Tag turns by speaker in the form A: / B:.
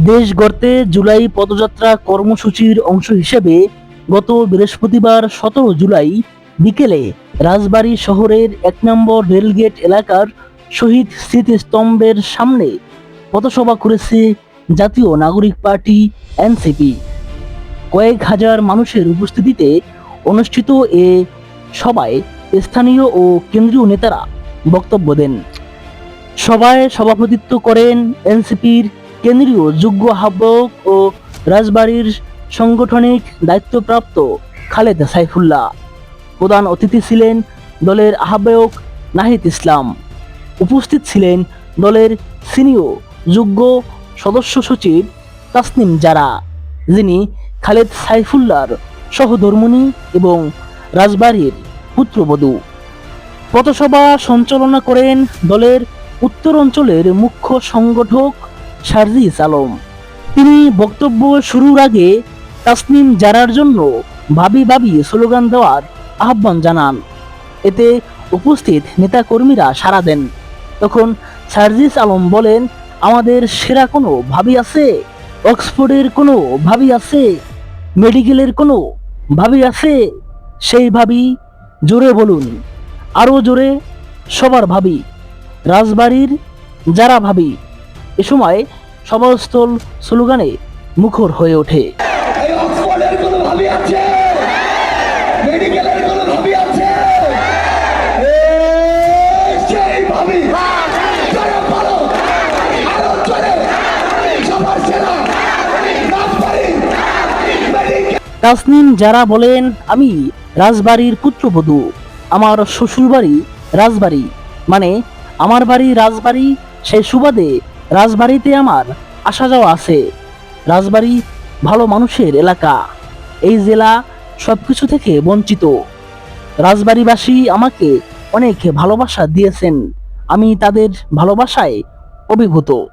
A: দেশ গড়তে জুলাই পদযাত্রা কর্মসূচির অংশ হিসেবে গত বৃহস্পতিবার সতেরো জুলাই বিকেলে রাজবাড়ী শহরের এক নম্বর রেলগেট এলাকার শহীদ স্মৃতিস্তম্ভের সামনে পথসভা করেছে জাতীয় নাগরিক পার্টি, এনসিপি। কয়েক হাজার মানুষের উপস্থিতিতে অনুষ্ঠিত এ সভায় স্থানীয় ও কেন্দ্রীয় নেতারা বক্তব্য দেন। সভায় সভাপতিত্ব করেন এনসিপির কেন্দ্রীয় যোগ্য আহ্বায়ক ও রাজবাড়ির সাংগঠনিক দায়িত্বপ্রাপ্ত খালেদ সাইফুল্লাহ। প্রধান অতিথি ছিলেন দলের আহ্বায়ক নাহিদ ইসলাম। উপস্থিত ছিলেন দলের সিনিয়র যোগ্য সদস্য সচিব তাসনিম জারা, যিনি খালেদ সাইফুল্লাহর সহধর্মণী এবং রাজবাড়ির পুত্রবধূ। পথসভা সঞ্চালনা করেন দলের উত্তর অঞ্চলের মুখ্য সংগঠক সার্জিস আলম। তিনি বক্তব্য শুরুর আগে তাসনিম জারার জন্য ভাবি ভাবি স্লোগান দেওয়ার আহ্বান জানান। এতে উপস্থিত নেতাকর্মীরা সাড়া দেন। তখন সার্জিস আলম বলেন, আমাদের সেরা কোনো ভাবি আছে? অক্সফোর্ডের কোনো ভাবি আছে? মেডিকেলের কোনো ভাবি আছে? সেই ভাবি, জোরে বলুন। আরও জোরে, সবার ভাবি। রাজবাড়ির যারা ভাবি এ সময় সভাস্থল স্লোগানে মুখর হয়ে ওঠে। তাসনিম যারা বলেন আমি রাজবাড়ির পুত্রবধূ আমার শ্বশুরবাড়ি রাজবাড়ি। মানে আমার বাড়ি রাজবাড়ি সেই সুবাদে রাজবাড়িতে আমার আসা যাওয়া আছে। রাজবাড়ি ভালো মানুষের এলাকা। এই জেলা সব কিছু থেকে বঞ্চিত। রাজবাড়িবাসী আমাকে অনেক ভালোবাসা দিয়েছেন। আমি তাদের ভালোবাসায় অভিভূত।